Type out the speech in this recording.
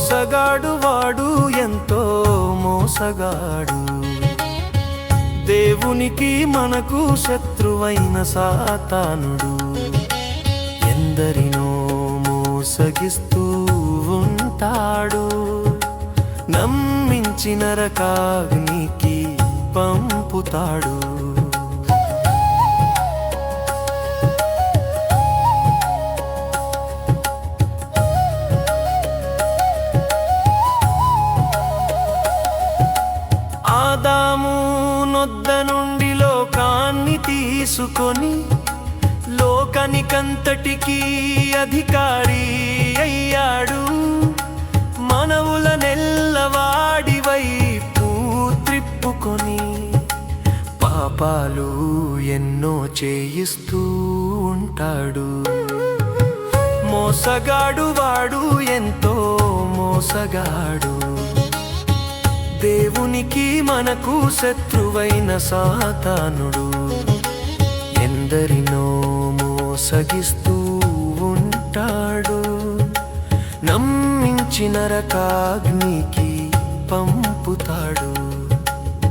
మోసగాడు వాడు ఎంతో మోసగాడు. దేవునికి మనకు శత్రువైన సాతానుడు. ఎందరినో మోసగిస్తూ ఉంటాడు. నమ్మించిన రకాగ్నికి పంపుతాడు. ఆదాము నొద్ద నుండి లోకాన్ని తీసుకొని లోకనికంతటికి అధికారి అయ్యాడు. మనవుల నెల్లవాడివై పూత్రిప్పుకొని పాపాలు ఎన్నో చేయిస్తూ ఉంటాడు. మోసగాడు వాడు ఎంతో మోసగాడు. దేవునికి మనకు శత్రువైన సాతానుడు. ఎందరినో మోసగిస్తూ ఉంటాడు. నమ్మించిన రకాగ్నికి పంపుతాడు.